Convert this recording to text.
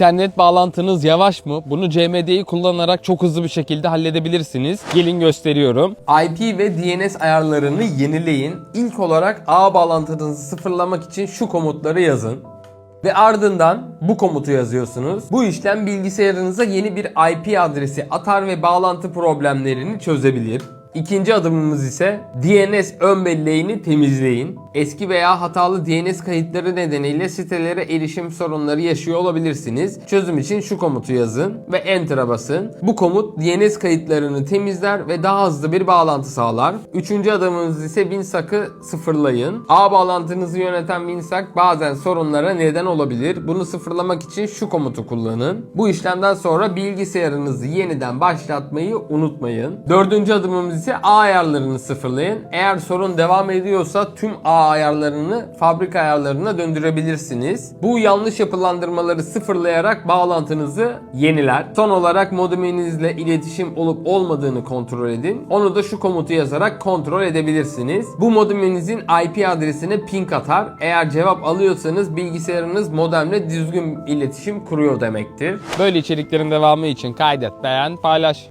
İnternet bağlantınız yavaş mı? Bunu CMD'yi kullanarak çok hızlı bir şekilde halledebilirsiniz. Gelin gösteriyorum. IP ve DNS ayarlarını yenileyin. İlk olarak ağ bağlantınızı sıfırlamak için şu komutları yazın. Ve ardından bu komutu yazıyorsunuz. Bu işlem bilgisayarınıza yeni bir IP adresi atar ve bağlantı problemlerini çözebilir. İkinci adımımız ise DNS ön belleğini temizleyin. Eski veya hatalı DNS kayıtları nedeniyle sitelere erişim sorunları yaşıyor olabilirsiniz. Çözüm için şu komutu yazın ve Enter'a basın. Bu komut DNS kayıtlarını temizler ve daha hızlı bir bağlantı sağlar. Üçüncü adımımız ise WinSAC'ı sıfırlayın. Ağ bağlantınızı yöneten WinSAC bazen sorunlara neden olabilir. Bunu sıfırlamak için şu komutu kullanın. Bu işlemden sonra bilgisayarınızı yeniden başlatmayı unutmayın. Dördüncü adımımız ise ağ ayarlarını sıfırlayın. Eğer sorun devam ediyorsa tüm ağ ayarlarını fabrika ayarlarına döndürebilirsiniz. Bu yanlış yapılandırmaları sıfırlayarak bağlantınızı yeniler. Son olarak modeminizle iletişim olup olmadığını kontrol edin. Onu da şu komutu yazarak kontrol edebilirsiniz. Bu modeminizin IP adresine ping atar. Eğer cevap alıyorsanız bilgisayarınız modemle düzgün iletişim kuruyor demektir. Böyle içeriklerin devamı için kaydet, beğen, paylaş.